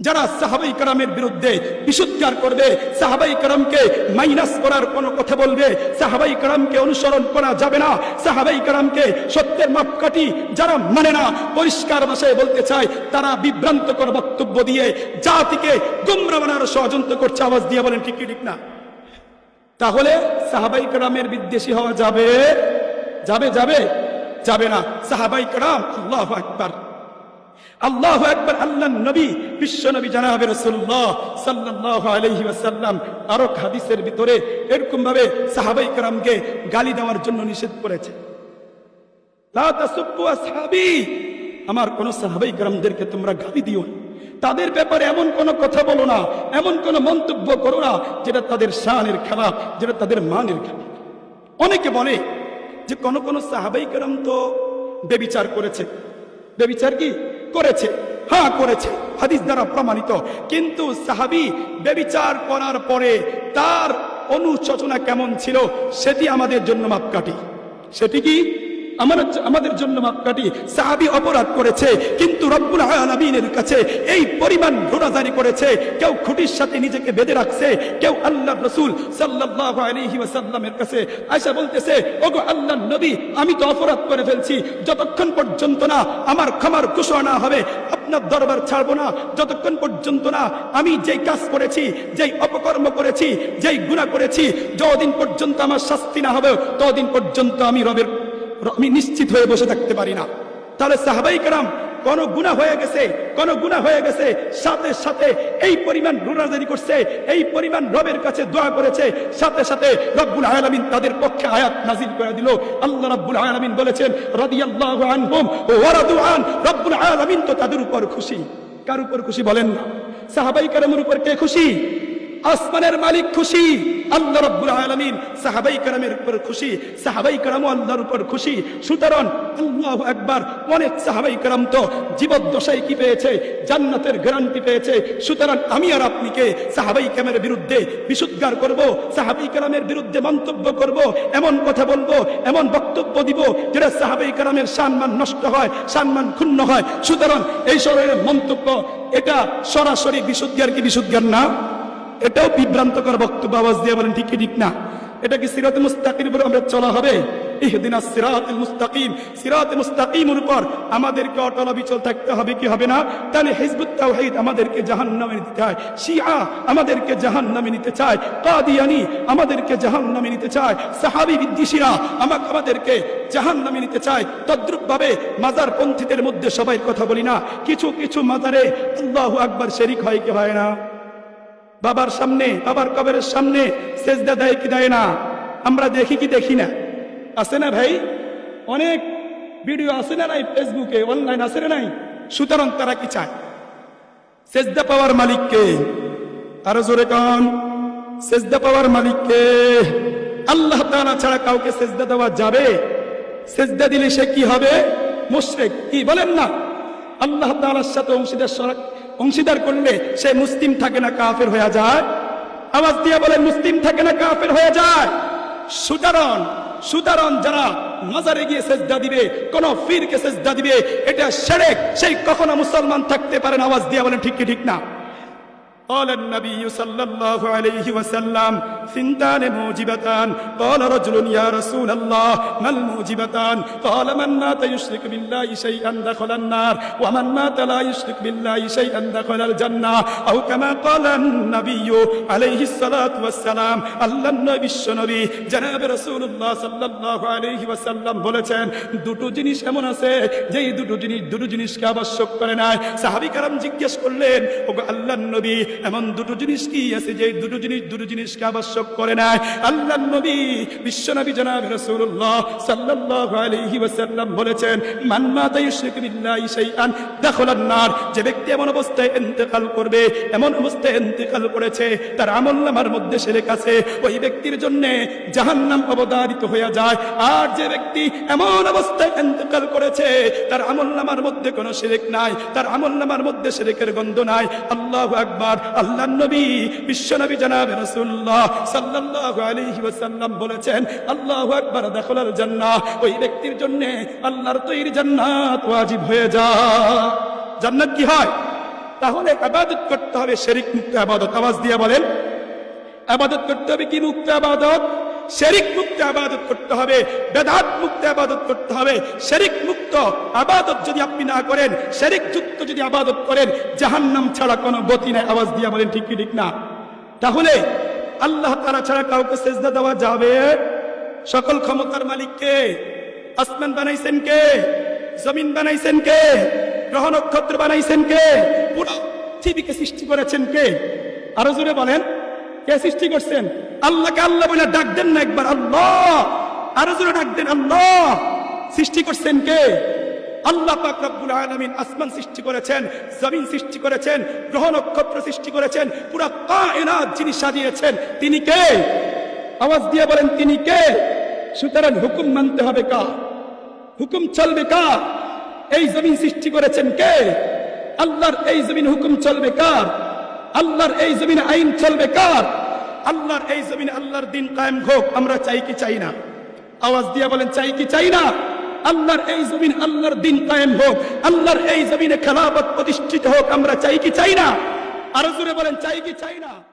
যারা সাহাবাই কারামের বিরুদ্ধে বিশুদ্ধার করবে, সাহাবাই কারামকে মাইনাস করার কোন কথা বলবে, সাহাবাই কারামকে অনুসরণ করা যাবে না। সাহাবাই কারামকে সত্যের মাপকাঠি যারা মানে না, পরিষ্কার ভাষায় বলতে চায়, তারা বিভ্রান্তকর বক্তব্য দিয়ে জাতিকে গুমরা বানার ষড়যন্ত্র করছে। আওয়াজ দিয়ে বলেন, ঠিক ঠিক না? তাহলে সাহাবাই কারামের বিদ্বেষী হওয়া যাবে? যাবে যাবে? যাবে না। সাহাবাই কারাম, আল্লাহ আকবার। আল্লাহ একবার আল্লাহ নবী, বিশ্ব নবী জানাবে রসুল্লাহ সাল্লাহ আলহি ওয়াসাল্লাম। আরও হাদিসের ভিতরে এরকম ভাবে সাহাবাই কারামকে গালি দেওয়ার জন্য নিষেধ করেছে। আমার কোন সাহাবাই কারামদেরকে তোমরা গালি দিও। তাদের ব্যাপারে এমন কোন কথা বলো না, এমন কোন মন্তব্য করো না, যেটা তাদের শানের খেলাফ যেটা তাদের মানের খেলাফ অনেকে বলে যে কোন কোন সাহাবাই কারাম তো বেবিচার করেছে। বেবিচার কি? করেছে। হ্যাঁ করেছে। হাদিস দ্বারা প্রমাণিত। কিন্তু সাহাবি বেবিচার করার পরে তার অনুশোচনা কেমন ছিল, সেটি আমাদের জন্য মাপকাঠি। সেটি কি? আমার আমাদের জন্য মাপকাঠি সাহাবি অপরাধ করেছে, কিন্তু রব্বুল আলামিনের কাছে এই পরিমাণ ঘোরাজারি করেছে। কেউ খুঁটির সাথে নিজেকে বেঁধে রাখছে, কেউ আল্লাহ রসুল সাল্লাল্লাহু আলাইহি ওয়াসাল্লামের কাছে আয়সা বলতেছে, ওগো আল্লাহ নবী, আমি তো অপরাধ করে ফেলছি, যতক্ষণ পর্যন্ত না আমার ক্ষমার ঘোষণা হবে, আপনার দরবার ছাড়বো না, যতক্ষণ পর্যন্ত না আমি যেই কাজ করেছি, যেই অপকর্ম করেছি, যেই গুণা করেছি, যতদিন পর্যন্ত আমার শাস্তি না হবে, ততদিন পর্যন্ত আমি রবের আমি নিশ্চিত হয়ে বসে থাকতে পারি না। তাহলে সাহাবাই কারাম, কোন গুণা হয়ে গেছে, কোন গুণা হয়ে গেছে, সাথে সাথে এই পরিমাণ গুণাজারি করছে, এই পরিমাণ রবের কাছে দোয়া করেছে, সাথে সাথে রব্বুল আলামিন তাদের পক্ষে আয়াত নাজিল করে দিল। আল্লাহ রব্বুল আলামিন বলেছেন, রাদিয়াল্লাহু আনহুম ওয়া রাদু আন, রব্বুল আলামিন তো তাদের উপর খুশি। কার উপর খুশি বলেন না? সাহাবাই কারামের উপর কে খুশি? আসমানের মালিক খুশি, আল্লাহ রব্বুল আলামিন সাহাবাই কারামের উপর খুশি, সাহাবাই কারামও আল্লাহর উপর খুশি। সুতরাং আল্লাহু একবার অনেক সাহাবাই কারাম তো জীবদ্দশায় কি পেয়েছে? জান্নাতের গ্যারান্টি পেয়েছে। সুতরাং আমি আর আপনিকে সাহাবাই কামের বিরুদ্ধে বিশুদ্ধার করব, সাহাবাই কারামের বিরুদ্ধে মন্তব্য করব, এমন কথা বলব, এমন বক্তব্য দিব যেটা সাহাবাই কারামের সম্মান নষ্ট হয়, সম্মান ক্ষুণ্ণ হয়। সুতরাং এই শরীরের মন্তব্য, এটা সরাসরি বিশুদ্ধি আর কি বিশুদ্ধার না? এটাও বিভ্রান্তকর বক্তব্য, আওয়াজ দিয়ে বলেন, ঠিক ঠিক না? এটা কি সিরাত মুস্তাকির উপর আমরা চলা হবে? সিরাতুল মুস্তাকিম সিরাত মুস্তাকিমের উপর আমাদেরকে অটল বিচল থাকতে হবে কি হবে না? তাহলে হিজবুত আমাদেরকে নিতে চায়, শিয়া আমাদেরকে জাহান্নামে নিতে চায়, কাদিয়ানি আমাদেরকে নিতে চায়, সাহাবী বিদ্বেষীরা আমাকে আমাদেরকে নিতে চায়। মাজার পন্থীদের মধ্যে সবাই কথা বলি না। কিছু কিছু মাজারে আল্লাহু আকবার শরীক হয় কি হয় না? বাবার সামনে, বাবার কবরের সামনে সেজদা দেয় কি দেয় না? আমরা দেখি কি দেখি না? আছে না ভাই? অনেক ভিডিও আছে না নাই ফেসবুকে? অনলাইন আছে না নাই? সুতরাং তারা কি চায়? সেজদা পাওয়ার মালিককে আরও জোরে কন। সেজদা পাওয়ার মালিককে আল্লাহ তাআলা ছাড়া কাউকে সেজদা দেওয়া যাবে? সেজদা দিলে সে কি হবে? মুশরিক। কি বলেন না? আল্লাহ তাআলার সাথে অংশীদার অংশীদার করলে সে মুসলিম থাকে না, কাফের হয়ে যায়। আওয়াজ দিয়ে বলে, মুসলিম থাকে না, কাফের হয়ে যায়। সুতরাং সুতরাং যারা মাজারে গিয়ে সেজদা দিবে, কোন ফিরকে সেজদা দিবে, এটা সেরেক। সেই কখনো মুসলমান থাকতে পারে না, আওয়াজ দিয়ে বলেন ঠিক কি, ঠিক না? قال النبي صلى الله عليه وسلم ثنتان موجبتان قال رجل يا رسول الله ما الموجبتان قال من مات يشرك بالله شيئا دخل النار ومن مات لا يشرك بالله شيئا دخل الجنة أو كما قال النبي عليه الصلاة والسلام আল্লাহ নবী বিশ্বনবী জনাব রাসূলুল্লাহ সাল্লাল্লাহু আলাইহি ওয়াসাল্লাম বলেছেন দুটো জিনিস এমন আছে যেই দুটো জিনিস দুটো জিনিসকে আবশ্যক করে নাই সাহাবী কারাম জিজ্ঞেস করলেন ওগো আল্লাহর নবী এমন দুটো জিনিস কি আছে যে দুটো জিনিস, দুটো জিনিসকে আবশ্যক করে নাই? আল্লাহর নবী বিশ্বনবী জনাব রাসূলুল্লাহ সাল্লাল্লাহু আলাইহি ওয়াসাল্লাম বলেছেন, মান মাতা যে ব্যক্তি এমন অবস্থায় ইন্তেকাল করবে, এমন অবস্থায় ইন্তেকাল করেছে, তার আমলনামার মধ্যে শিরক আছে, ওই ব্যক্তির জন্য জাহান্নাম অবধারিত হয়ে যায়। আর যে ব্যক্তি এমন অবস্থায় ইন্তেকাল করেছে, তার আমলনামার মধ্যে কোনো শিরক নাই, তার আমলনামার মধ্যে শিরকের গন্ধ নাই। আল্লাহু আকবার। আল্লাহর নবী সাল্লাহ বলেছেন, আল্লাহ একবার দাখালাল জান্নাহ। ওই ব্যক্তির জন্য আল্লাহর তৈরি জান্নাত ওয়াজিব হয়ে যায়। জান্নাত কি হয়? তাহলে আবাদত করতে হবে, শেরিক মুক্ত আবাদত। আওয়াজ দিয়ে বলেন, আবাদত করতে হবে কি মুক্ত আবাদত? শেরিক মুক্ত আবাদত করতে হবে, বেদাত মুক্ত আবাদত করতে হবে। শেরিক মুক্ত আবাদত যদি আপনি না করেন, শেরিক যুক্ত যদি আবাদত করেন, জাহান্নাম ছাড়া কোনো গতি নাই। আওয়াজ দিয়ে বলেন, ঠিক ঠিক না? তাহলে আল্লাহ তারা ছাড়া কাউকে সেজদা দেওয়া যাবে? সকল ক্ষমতার মালিক কে আসমান বানাইছেন কে? জমিন বানাইছেন কে? গ্রহ নক্ষত্র বানাইছেন কে? পুরো পৃথিবীকে সৃষ্টি করেছেন কে? আরও জোরে বলেন, কে সৃষ্টি করছেন? আল্লাহকে আল্লাহ বলে ডাক দেন না একবার, আল্লাহ! আরও জোরে ডাক দেন, আল্লাহ! সৃষ্টি করছেন কে? আল্লাহ পাক রব্বুল আলামিন আসমান সৃষ্টি করেছেন, জমিন সৃষ্টি করেছেন, গ্রহ নক্ষত্র সৃষ্টি করেছেন, পুরো কায়নাত যিনি সাজিয়েছেন, তিনি কে? আওয়াজ দিয়ে বলেন, তিনি কে? সুতরাং হুকুম মানতে হবে কা হুকুম চলবে কা এই জমিন সৃষ্টি করেছেন কে? আল্লাহর এই জমিন হুকুম চলবে কার? আল্লাহর এই জমিন আইন চলবে কার? আল্লাহর এই জমিনে আল্লাহর দিন কায়েম হোক, আমরা চাই কি চাই না? আওয়াজ দিয়ে বলেন, চাই কি চাই না? আল্লাহর এই জমিন আল্লাহর দিন কায়েম হোক, আল্লাহর এই জমিনে খেলাফত প্রতিষ্ঠিত হোক, আমরা চাই কি চাই না? আরও জোরে বলেন, চাই কি চাই না?